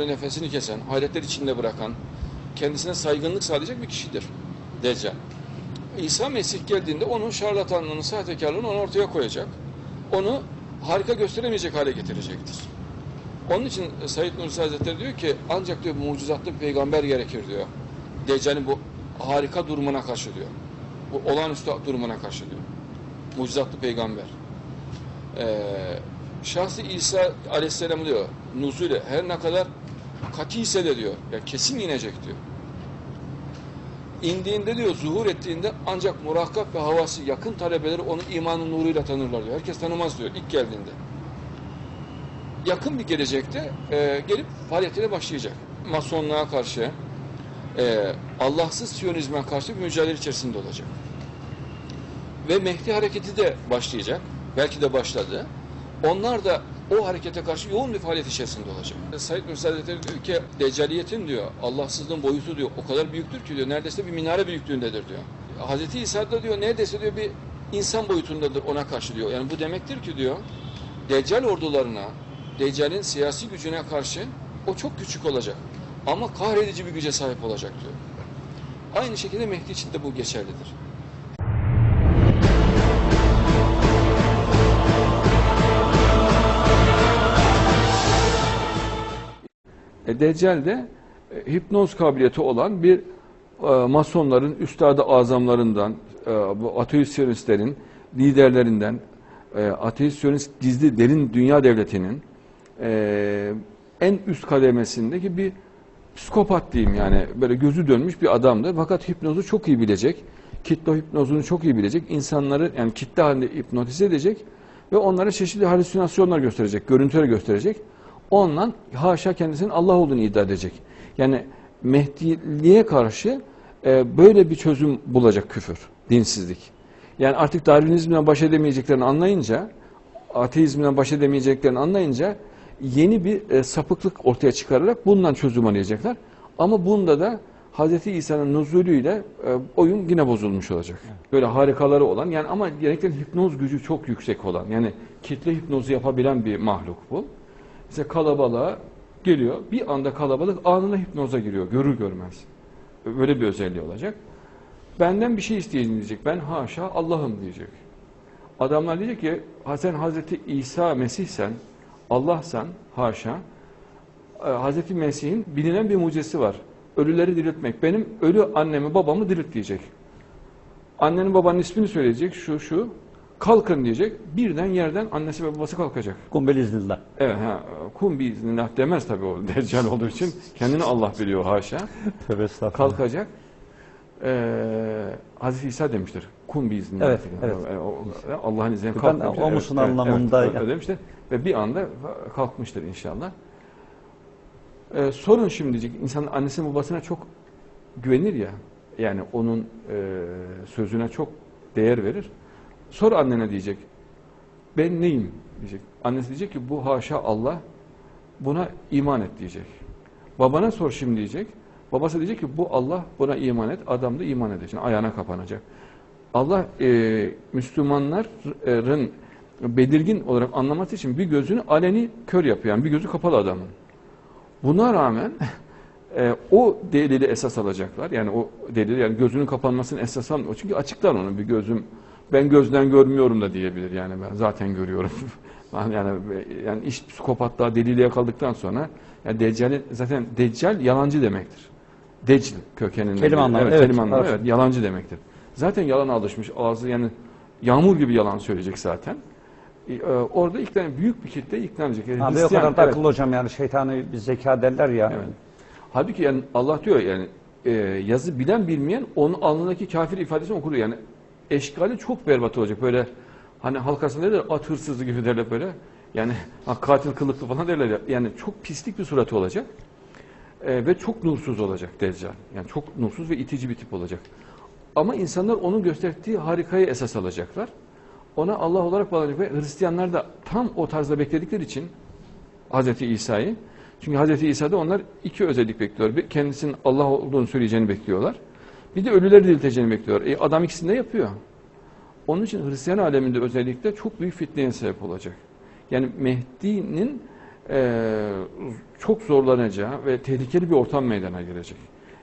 sonra nefesini kesen, hayretler içinde bırakan, kendisine saygınlık sağlayacak bir kişidir Deccal. İsa Mesih geldiğinde onun şarlatanlığını, sahtekarlığını onu ortaya koyacak. Onu harika gösteremeyecek hale getirecektir. Onun için Said Nursi Hazretleri diyor ki ancak diyor mucizatlı bir peygamber gerekir diyor. Deccal'in bu harika durumuna karşı diyor. Bu olağanüstü durumuna karşı diyor. Mucizatlı peygamber. Ee, şahsi İsa Aleyhisselam diyor nuzule her ne kadar katiyse de diyor ya kesin inecek diyor. İndiğinde diyor zuhur ettiğinde ancak murakkab ve havası yakın talebeleri onu imanın nuruyla tanırlar diyor. Herkes tanımaz diyor ilk geldiğinde. Yakın bir gelecekte e, gelip faaliyetine başlayacak. Masonluğa karşı, e, Allahsız Siyonizme karşı bir mücadele içerisinde olacak. Ve Mehdi hareketi de başlayacak. Belki de başladı. Onlar da o harekete karşı yoğun bir faaliyet içerisinde olacak. Said Nursi diyor ki Deccaliyetin diyor Allahsızlığın boyutu diyor o kadar büyüktür ki diyor neredeyse bir minare büyüklüğündedir diyor. Hazreti İsa da diyor neredeyse diyor bir insan boyutundadır ona karşı diyor. Yani bu demektir ki diyor Deccal ordularına, Deccal'in siyasi gücüne karşı o çok küçük olacak. Ama kahredici bir güce sahip olacak diyor. Aynı şekilde Mehdi için de bu geçerlidir. Deccal de e, hipnoz kabiliyeti olan bir e, masonların üstadı azamlarından, e, bu ateist siyonistlerin liderlerinden, e, ateist siyonist gizli derin dünya devletinin e, en üst kademesindeki bir psikopat diyeyim yani böyle gözü dönmüş bir adamdır. Fakat hipnozu çok iyi bilecek. Kitle hipnozunu çok iyi bilecek. İnsanları yani kitle halinde hipnotize edecek ve onlara çeşitli halüsinasyonlar gösterecek, görüntüler gösterecek. Ondan haşa kendisinin Allah olduğunu iddia edecek. Yani Mehdiliğe karşı e, böyle bir çözüm bulacak küfür, dinsizlik. Yani artık Darwinizmle baş edemeyeceklerini anlayınca, ateizmle baş edemeyeceklerini anlayınca yeni bir e, sapıklık ortaya çıkararak bundan çözüm arayacaklar. Ama bunda da Hz. İsa'nın nuzulüyle e, oyun yine bozulmuş olacak. Böyle harikaları olan yani ama gerçekten hipnoz gücü çok yüksek olan yani kitle hipnozu yapabilen bir mahluk bu. İşte kalabalığa geliyor bir anda kalabalık anında hipnoza giriyor görür görmez. Böyle bir özelliği olacak. Benden bir şey isteyin diyecek. Ben haşa Allah'ım diyecek. Adamlar diyecek ki sen Hazreti İsa Mesihsen Allah'san haşa e, Hazreti Mesih'in bilinen bir mucizesi var. Ölüleri diriltmek. Benim ölü annemi babamı dirilt diyecek. Annenin babanın ismini söyleyecek. Şu şu. Kalkın diyecek. Birden yerden annesi ve babası kalkacak. Kumbel iznillah. Evet ha. Kum biiznillah demez tabii o deccal olduğu için. Kendini Allah biliyor haşa. Tövbe estağfurullah. Kalkacak. Ee, Hazreti İsa demiştir. Kum biiznillah. Evet, evet. E, o- Allah izniyle Ben kalk demiştir. o musun anlamında- Evet, öyle demiştir. Ve bir anda kalkmıştır inşallah. Ee, sorun şimdi diyecek. İnsan annesinin babasına çok güvenir ya. Yani onun e, sözüne çok değer verir. Sor annene diyecek. Ben neyim diyecek. Annesi diyecek ki bu haşa Allah buna iman et diyecek. Babana sor şimdi diyecek. Babası diyecek ki bu Allah buna iman et. Adam da iman edecek. Ayağına kapanacak. Allah e, Müslümanların belirgin olarak anlaması için bir gözünü aleni kör yapıyor. Yani bir gözü kapalı adamın. Buna rağmen e, o delili esas alacaklar. Yani o delili yani gözünün kapanmasını esas almıyor. Çünkü açıklar onu bir gözüm ben gözden görmüyorum da diyebilir yani ben zaten görüyorum. yani yani iş psikopatlığa deliliğe kaldıktan sonra yani Deccal'in zaten Deccal yalancı demektir. Decl kökeninde. Kelime anlamı, Evet, evet, kelime anlamı, evet. yalancı demektir. Zaten yalana alışmış ağzı yani yağmur gibi yalan söyleyecek zaten. E, orada ikna, büyük bir kitle ikna edecek. Yani Abi o Hristiyan, kadar da evet. akıllı hocam yani şeytani bir zeka derler ya. Evet. Halbuki yani Allah diyor yani e, yazı bilen bilmeyen onun alnındaki kafir ifadesini okur. Yani eşkali çok berbat olacak. Böyle hani halk arasında derler? At hırsızı gibi derler böyle. Yani katil kılıklı falan derler ya. Yani çok pislik bir suratı olacak. E, ve çok nursuz olacak Deccal. Yani çok nursuz ve itici bir tip olacak. Ama insanlar onun gösterdiği harikayı esas alacaklar. Ona Allah olarak bağlanacak ve Hristiyanlar da tam o tarzda bekledikleri için Hazreti İsa'yı çünkü Hazreti İsa'da onlar iki özellik bekliyor. Bir, kendisinin Allah olduğunu söyleyeceğini bekliyorlar. Bir de ölüleri dirilteceğini bekliyor. E, adam ikisini de yapıyor. Onun için Hristiyan aleminde özellikle çok büyük fitneye sebep olacak. Yani Mehdi'nin e, çok zorlanacağı ve tehlikeli bir ortam meydana gelecek.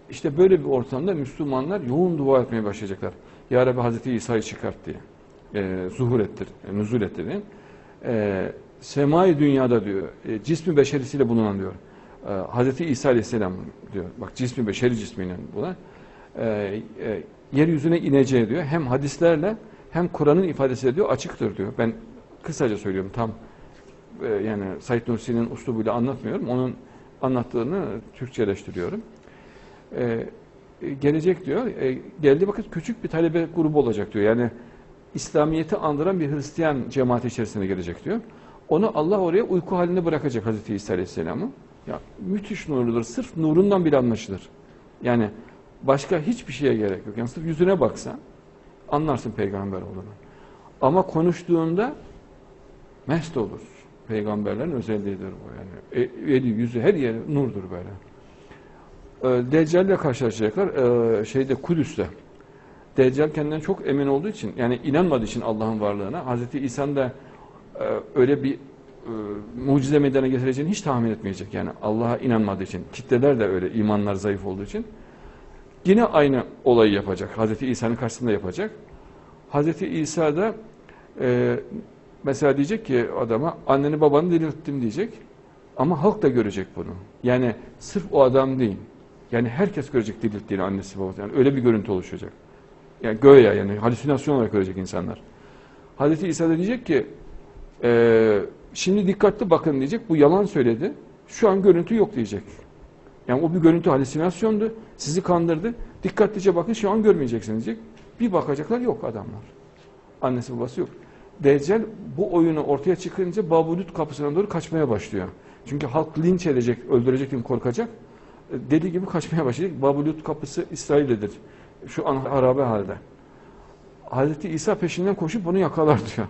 İşte böyle bir ortamda Müslümanlar yoğun dua etmeye başlayacaklar. Ya Rabbi Hazreti İsa'yı çıkart diye. E, zuhur ettir, e, nüzul ettir. E, semai dünyada diyor, e, cismi beşerisiyle bulunan diyor. E, Hazreti İsa Aleyhisselam diyor. Bak cismi beşeri cismiyle buna. E, e, yeryüzüne ineceği diyor. Hem hadislerle hem Kur'an'ın ifadesiyle diyor açıktır diyor. Ben kısaca söylüyorum tam e, yani Said Nursi'nin uslubuyla anlatmıyorum. Onun anlattığını Türkçeleştiriyorum. E, gelecek diyor. E, geldiği vakit küçük bir talebe grubu olacak diyor. Yani İslamiyet'i andıran bir Hristiyan cemaati içerisine gelecek diyor. Onu Allah oraya uyku halinde bırakacak Hazreti İsa Aleyhisselam'ı. Ya müthiş nurludur. Sırf nurundan bile anlaşılır. Yani başka hiçbir şeye gerek yok. Yani sırf yüzüne baksan anlarsın peygamber olduğunu. Ama konuştuğunda mest olur. Peygamberlerin özelliğidir bu yani. E, eli, yüzü her yeri nurdur böyle. E, Deccal ile karşılaşacaklar e, şeyde Kudüs'te. Deccal kendinden çok emin olduğu için yani inanmadığı için Allah'ın varlığına Hazreti İsa'nın da e, öyle bir e, mucize meydana getireceğini hiç tahmin etmeyecek. Yani Allah'a inanmadığı için. Kitleler de öyle imanlar zayıf olduğu için. Yine aynı olayı yapacak. Hazreti İsa'nın karşısında yapacak. Hazreti İsa da e, mesela diyecek ki adama anneni babanı dirilttim diyecek. Ama halk da görecek bunu. Yani sırf o adam değil. Yani herkes görecek dirilttiğini annesi babası. Yani öyle bir görüntü oluşacak. Yani göğe yani halüsinasyon olarak görecek insanlar. Hazreti İsa da diyecek ki e, şimdi dikkatli bakın diyecek. Bu yalan söyledi. Şu an görüntü yok diyecek. Yani o bir görüntü halüsinasyondu. Sizi kandırdı. Dikkatlice bakın şu an görmeyeceksiniz diyecek. Bir bakacaklar yok adamlar. Annesi babası yok. Deccal bu oyunu ortaya çıkınca Babulut kapısına doğru kaçmaya başlıyor. Çünkü halk linç edecek, öldürecek diye korkacak. E, Deli gibi kaçmaya başlayacak. Babulut kapısı İsrail'dedir. Şu an harabe halde. Hazreti İsa peşinden koşup bunu yakalar diyor.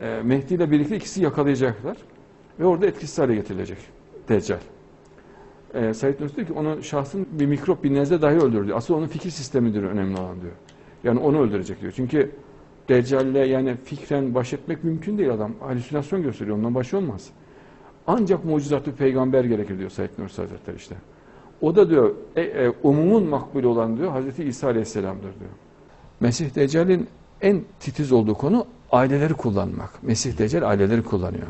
E, Mehdi ile birlikte ikisi yakalayacaklar. Ve orada etkisiz hale getirilecek Deccal. E, Said Nursi diyor ki onu şahsın bir mikrop, bir nezle dahi öldürür diyor. Asıl onun fikir sistemidir önemli olan diyor. Yani onu öldürecek diyor. Çünkü Deccal'le yani fikren baş etmek mümkün değil adam. Halüsinasyon gösteriyor. Ondan baş olmaz. Ancak mucizatlı peygamber gerekir diyor Said Nursi Hazretleri işte. O da diyor e, e, umumun makbul olan diyor Hazreti İsa Aleyhisselam'dır diyor. Mesih Deccal'in en titiz olduğu konu aileleri kullanmak. Mesih Deccal aileleri kullanıyor.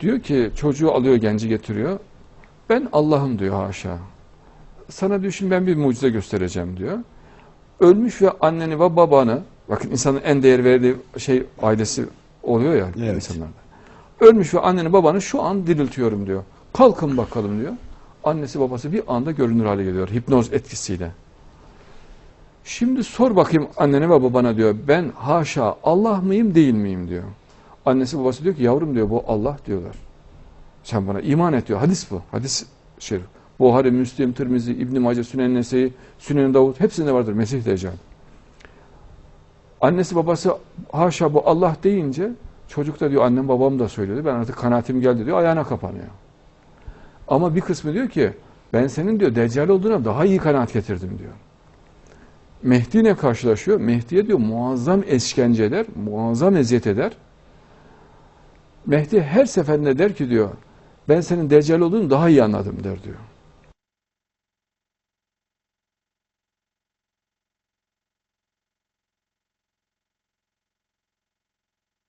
Diyor ki çocuğu alıyor genci getiriyor. Ben Allah'ım diyor haşa. Sana diyor şimdi ben bir mucize göstereceğim diyor. Ölmüş ve anneni ve babanı bakın insanın en değer verdiği şey ailesi oluyor ya Evet. insanlarda. Ölmüş ve anneni babanı şu an diriltiyorum diyor. Kalkın bakalım diyor. Annesi babası bir anda görünür hale geliyor hipnoz etkisiyle. Şimdi sor bakayım annene ve babana diyor. Ben haşa Allah mıyım değil miyim diyor. Annesi babası diyor ki yavrum diyor bu Allah diyorlar. Sen bana iman et diyor. Hadis bu. Hadis şerif. Buhari, Müslim, Tirmizi, İbn Mace, Sünen Nese'yi, Sünen Davud hepsinde vardır Mesih Deccal. Annesi babası haşa bu Allah deyince çocuk da diyor annem babam da söyledi. Ben artık kanaatim geldi diyor. Ayağına kapanıyor. Ama bir kısmı diyor ki ben senin diyor Deccal olduğuna daha iyi kanaat getirdim diyor. Mehdi ile karşılaşıyor. Mehdi'ye diyor muazzam eşkenceler, muazzam eziyet eder. Mehdi her seferinde der ki diyor ben senin Deccal olduğunu daha iyi anladım der diyor.